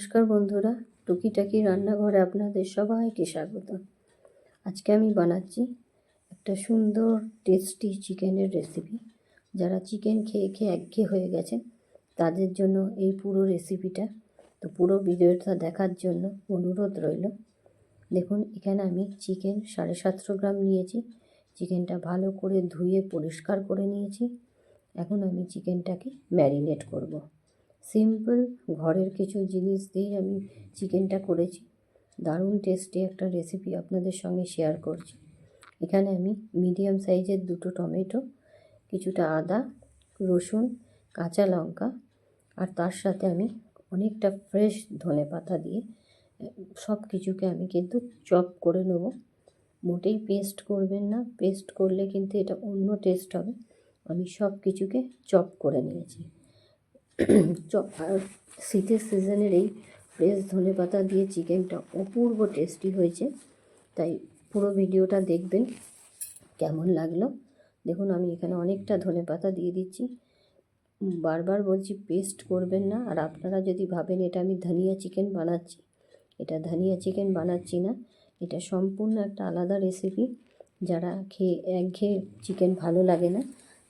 নমস্কার বন্ধুরা, টুকিটাকি রান্নাঘরে আপনাদের সবাইকে স্বাগত। আজকে আমি বানাচ্ছি একটা সুন্দর টেস্টি চিকেনের রেসিপি যারা চিকেন খেয়ে খেয়ে একঘেয়ে হয়ে গেছে তাদের জন্য এই পুরো রেসিপিটা তো পুরো ভিডিওটা দেখার জন্য অনুরোধ রইল। দেখুন, এখানে আমি চিকেন সাড়ে সাতশো গ্রাম নিয়েছি। চিকেনটা ভালো করে ধুয়ে পরিষ্কার করে নিয়েছি। এখন আমি চিকেনটাকে ম্যারিনেট করব। সিম্পল ঘরের কিছু জিনিস দিয়েই আমি চিকেনটা করেছি। দারুণ টেস্টি একটা রেসিপি আপনাদের সঙ্গে শেয়ার করছি। এখানে আমি মিডিয়াম সাইজের দুটো টমেটো, কিছুটা আদা, রসুন, কাঁচা লঙ্কা আর তার সাথে আমি অনেকটা ফ্রেশ ধনে পাতা দিয়ে সব কিছুকে আমি কিন্তু চপ করে নেব। মোটেই পেস্ট করবেন না পেস্ট করলে কিন্তু এটা অন্য টেস্ট হবে। আমি সব কিছুকে চপ করে নিয়েছি। শীতের সিজনের এই ফ্রেশ ধনে পাতা দিয়ে চিকেনটা অপূর্ব টেস্টি হয়েছে। তাই পুরো ভিডিওটা দেখবেন, কেমন লাগল। দেখুন, আমি এখানে অনেকটা ধনে পাতা দিয়ে দিচ্ছি। বারবার বলছি, পেস্ট করবেন না। আর আপনারা যদি ভাবেন, এটা আমি ধনিয়া চিকেন বানাচ্ছি, এটা ধনিয়া চিকেন বানাচ্ছি না, এটা সম্পূর্ণ একটা আলাদা রেসিপি যারা খেয়ে, একঘেয়ে চিকেন ভালো লাগে না,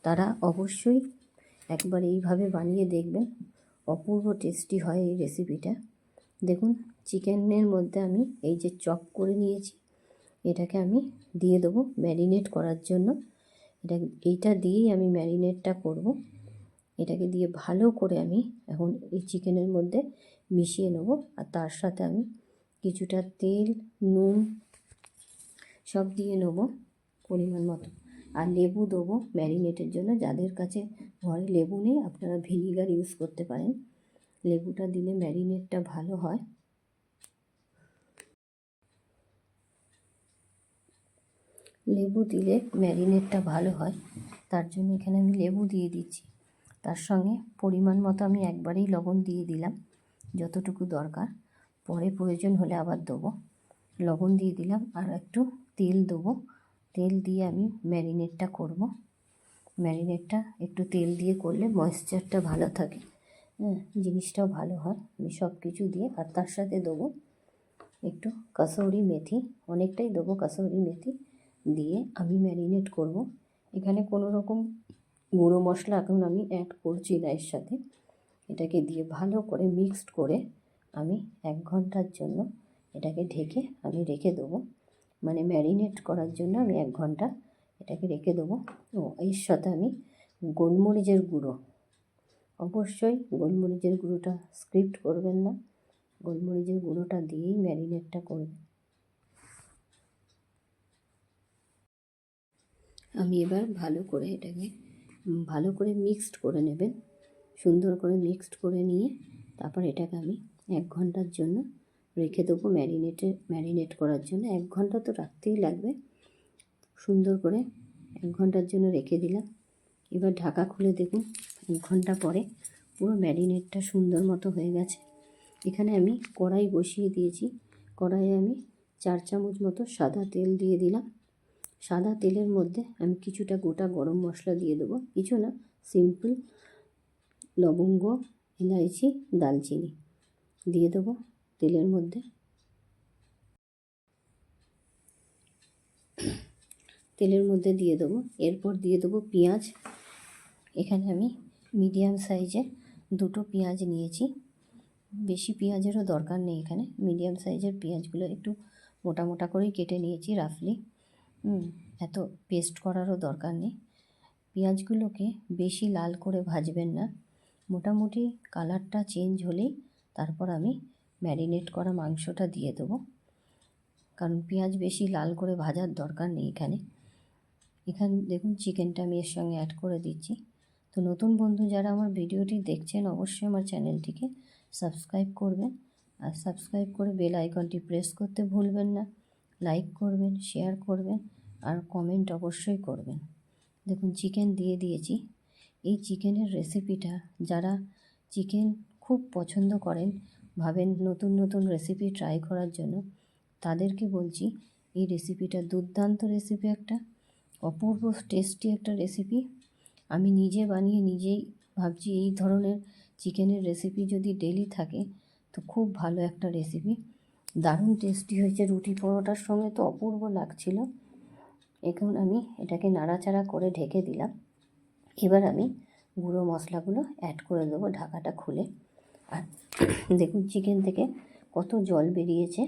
তারা অবশ্যই একবার এইভাবে বানিয়ে দেখবেন। অপূর্ব টেস্টি হয় এই রেসিপিটা দেখুন চিকেনের মধ্যে আমি এই যে চপ করে নিয়েছি, এটাকে আমি দিয়ে দেবো ম্যারিনেট করার জন্য। এটা, এইটা দিয়েই আমি ম্যারিনেটটা করব। এটাকে দিয়ে ভালো করে আমি এখন এই চিকেনের মধ্যে মিশিয়ে নেব। আর তার সাথে আমি কিছুটা তেল, নুন সব দিয়ে নেব পরিমাণ মতো। আর লেবু দেবো ম্যারিনেটের জন্য। যাদের কাছে ঘরে লেবু নেই, আপনারা ভিনিগার ইউজ করতে পারেন। লেবুটা দিলে ম্যারিনেটটা ভালো হয়। লেবু দিলে ম্যারিনেটটা ভালো হয়। তার জন্য এখানে আমি লেবু দিয়ে দিচ্ছি। তার সঙ্গে পরিমাণ মতো আমি একবারেই লবণ দিয়ে দিলাম, যতটুকু দরকার। পরে প্রয়োজন হলে আবার দেবো। লবণ দিয়ে দিলাম আর একটু তেল দেবো। তেল দিয়ে আমি ম্যারিনেটটা করব। ম্যারিনেটটা একটু তেল দিয়ে করলে ময়েশ্চারটা ভালো থাকে। হ্যাঁ জিনিসটাও ভালো হয়। আমি সব কিছু দিয়ে আর তার সাথে দেবো একটু কাসৌরি মেথি। অনেকটাই দেবো কাসৌরি মেথি দিয়ে আমি ম্যারিনেট করব। এখানে কোনো রকম গুঁড়ো মশলা এখন আমি অ্যাড করছি না এর সাথে। এটাকে দিয়ে ভালো করে মিক্সড করে আমি এক ঘণ্টার জন্য এটাকে ঢেকে আমি রেখে দেবো। মানে ম্যারিনেট করার জন্য আমি এক ঘণ্টা এটাকে রেখে দেবো। ও, এর সাথে আমি গোলমরিচের গুঁড়ো। অবশ্যই গোলমরিচের গুঁড়োটা স্ক্রিপ্ট করবেন না। গোলমরিচের গুঁড়োটা দিয়েই ম্যারিনেটটা করবেন। আমি এবার ভালো করে এটাকে, ভালো করে মিক্সড করে নেবেন। সুন্দর করে মিক্সড করে নিয়ে তারপর এটাকে আমি এক ঘণ্টার জন্য রেখে দেবো ম্যারিনেটে, ম্যারিনেট করার জন্য। এক ঘণ্টা তো রাখতেই লাগবে। সুন্দর করে এক ঘণ্টার জন্য রেখে দিলাম। এবার ঢাকা খুলে দেখুন এক ঘণ্টা পরে পুরো ম্যারিনেটটা সুন্দর মতো হয়ে গেছে। এখানে আমি কড়াই বসিয়ে দিয়েছি। কড়াইয়ে আমি চার চামচ মতো সাদা তেল দিয়ে দিলাম। সাদা তেলের মধ্যে আমি কিছুটা গোটা গরম মশলা দিয়ে দেবো। কিছু না, সিম্পল লবঙ্গ ইলাইচি দালচিনি দিয়ে দেবো। তেলের মধ্যে। তেলের মধ্যে দিয়ে দেবো। এরপর দিয়ে দেবো পেঁয়াজ। এখানে আমি মিডিয়াম সাইজে দুটো পেঁয়াজ নিয়েছি। বেশি পেঁয়াজেরও দরকার নেই এখানে। মিডিয়াম সাইজের পেঁয়াজগুলো একটু মোটা মোটা করেই কেটে নিয়েছি রাফলি। এত পেস্ট করারও দরকার নেই। পেঁয়াজগুলোকে বেশি লাল করে ভাজবেন না। মোটামুটি কালারটা চেঞ্জ হলেই তারপর আমি ম্যারিনেট করা মাংসটা দিয়ে দেবো। কারণ পেঁয়াজ বেশি লাল করে ভাজার দরকার নেই এখানে। এখানে, দেখুন চিকেনটা আমি এর সঙ্গে অ্যাড করে দিচ্ছি। তো নতুন বন্ধু যারা আমার ভিডিওটি দেখছেন, অবশ্যই আমার চ্যানেলটিকে সাবস্ক্রাইব করবেন। আর সাবস্ক্রাইব করে বেল আইকনটি প্রেস করতে ভুলবেন না। লাইক করবেন শেয়ার করবেন, আর কমেন্ট অবশ্যই করবেন। দেখুন চিকেন দিয়ে দিয়েছি। এই চিকেনের রেসিপিটা যারা চিকেন খুব পছন্দ করেন ভাবেন নতুন নতুন রেসিপি ট্রাই করার জন্য তাদেরকে বলছি, এই রেসিপিটা দুর্দান্ত রেসিপি একটা, অপূর্ব টেস্টি একটা রেসিপি আমি নিজে বানিয়ে নিজেই ভাবছি এই ধরনের চিকেনের রেসিপি যদি ডেলি থাকে, তো খুব ভালো একটা রেসিপি দারুণ টেস্টি হয়েছে, রুটি পরোটার সঙ্গে তো অপূর্ব লাগছিল। এখন আমি এটাকে নাড়াচাড়া করে ঢেকে দিলাম। এবার আমি গুঁড়ো মশলাগুলো অ্যাড করে দেবো ঢাকাটা খুলে। আর দেখুন চিকেন থেকে কত জল বেরিয়েছে।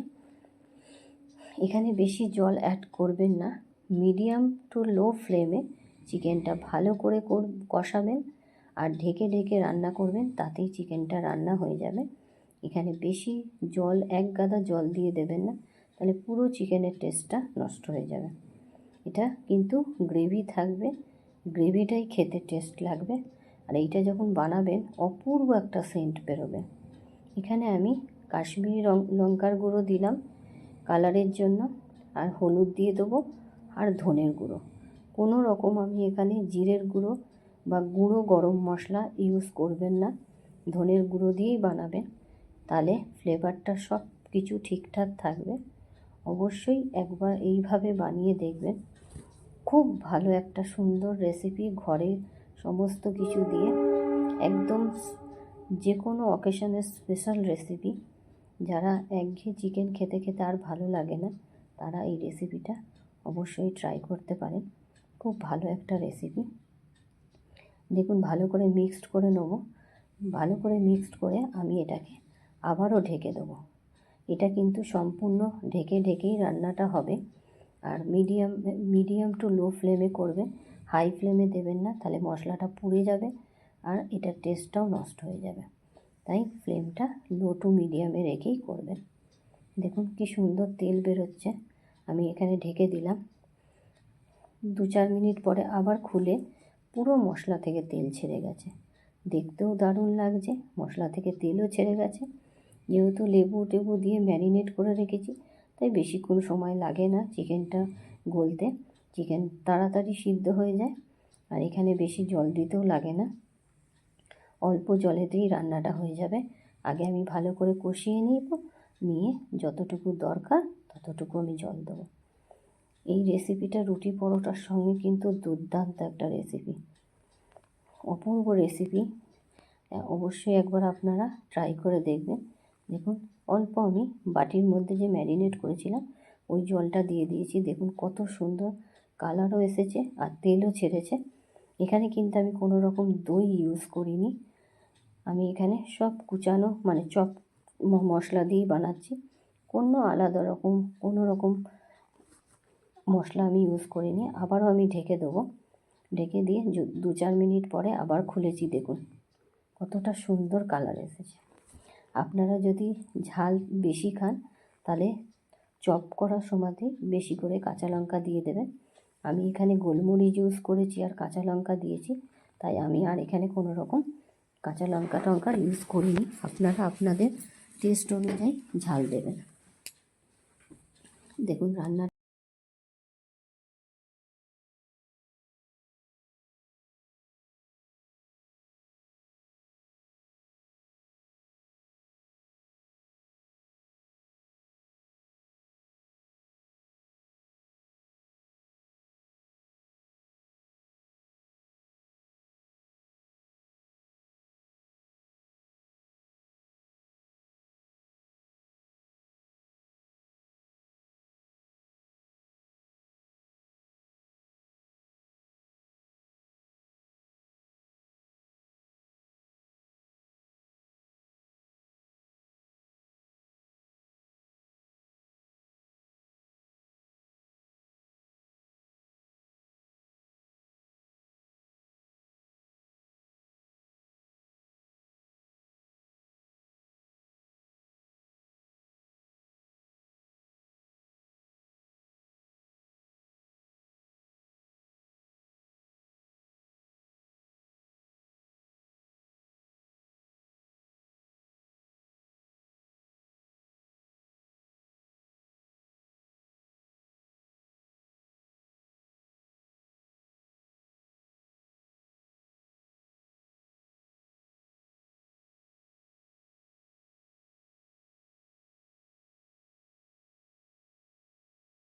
এখানে বেশি জল অ্যাড করবেন না। মিডিয়াম টু লো ফ্লেমে চিকেনটা ভালো করে কষাবেন আর ঢেকে ঢেকে রান্না করবেন, তাতেই চিকেনটা রান্না হয়ে যাবে। এখানে বেশি জল, এক গাদা জল দিয়ে দেবেন না, তাহলে পুরো চিকেনের টেস্টটা নষ্ট হয়ে যাবে। এটা কিন্তু গ্রেভি থাকবে। গ্রেভিটাই খেতে টেস্ট লাগবে। আর এইটা যখন বানাবেন, অপূর্ব একটা সেন্ট বেরোবে। এখানে আমি কাশ্মীরি রং, লঙ্কার গুঁড়ো দিলাম কালারের জন্য, আর হলুদ দিয়ে দেবো, আর ধনের গুঁড়ো। কোনো রকম আমি এখানে জিরের গুঁড়ো বা গুঁড়ো গরম মশলা ইউজ করবেন না। ধনের গুঁড়ো দিয়েই বানাবেন, তাহলে ফ্লেভারটা সব কিছু ঠিকঠাক থাকবে। অবশ্যই একবার এইভাবে বানিয়ে দেখবেন। খুব ভালো একটা সুন্দর রেসিপি ঘরে সমস্ত কিছু দিয়ে একদম যে কোনো অকেশনের স্পেশাল রেসিপি যারা একঘেয়ে চিকেন খেতে খেতে আর ভালো লাগে না, তারা এই রেসিপিটা অবশ্যই ট্রাই করতে পারেন। খুব ভালো একটা রেসিপি দেখুন, ভালো করে মিক্সড করে নেব। ভালো করে মিক্সড করে আমি এটাকে আবারও ঢেকে দেবো। এটা কিন্তু সম্পূর্ণ ঢেকে ঢেকেই রান্নাটা হবে। আর মিডিয়াম মিডিয়াম টু লো ফ্লেমে করবে। হাই ফ্লেমে দেবেন না, তাহলে মশলাটা পুড়ে যাবে আর এটার টেস্টটাও নষ্ট হয়ে যাবে। তাই ফ্লেমটা লো টু মিডিয়ামে রেখেই করবেন। দেখুন কি সুন্দর তেল বেরোচ্ছে। আমি এখানে ঢেকে দিলাম। দু চার মিনিট পরে আবার খুলে পুরো মশলা থেকে তেল ছেড়ে গেছে। দেখতেও দারুণ লাগছে, মশলা থেকে তেলও ছেড়ে গেছে। যেহেতু লেবু টেবু দিয়ে ম্যারিনেট করে রেখেছি, তাই বেশিক্ষণ সময় লাগে না চিকেনটা গলতে। চিকেন তাড়াতাড়ি সিদ্ধ হয়ে যায় আর এখানে বেশি জল দিতেও লাগে না। অল্প জলেতেই রান্নাটা হয়ে যাবে। আগে আমি ভালো করে কষিয়ে নিব, নিয়ে যতটুকু দরকার ততটুকু আমি জল দেবো। এই রেসিপিটা রুটি পরোটার সঙ্গে কিন্তু দুর্দান্ত একটা রেসিপি। অপূর্ব রেসিপি। অবশ্যই একবার আপনারা ট্রাই করে দেখবেন। দেখুন, অল্প আমি বাটির মধ্যে যে ম্যারিনেট করেছিলাম, ওই জলটা দিয়ে দিয়েছি। দেখুন কত সুন্দর কালারও এসেছে আর তেলও ছেড়েছে। এখানে কিন্তু আমি কোনো রকম দই ইউজ করিনি। আমি এখানে সব কুচানো মানে চপ মশলা দিয়েই বানাচ্ছি। কোনো আলাদা রকম, কোনো রকম মশলা আমি ইউজ করিনি। আবারও আমি ঢেকে দেবো। ঢেকে দিয়ে দু চার মিনিট পরে আবার খুলেছি, দেখুন। কতটা সুন্দর কালার এসেছে। আপনারা যদি ঝাল বেশি খান, তাহলে চপ করার সময়তে বেশি করে কাঁচা লঙ্কা দিয়ে দেবেন। আমি এখানে গোলমরিচ ইউজ করেছি আর কাঁচা লঙ্কা দিয়েছি, তাই আমি আর এখানে কোনো রকম কাঁচা লঙ্কা টঙ্কা ইউজ করিনি। আপনারা আপনাদের টেস্ট অনুযায়ী ঝাল দেবেন। দেখুন রান্না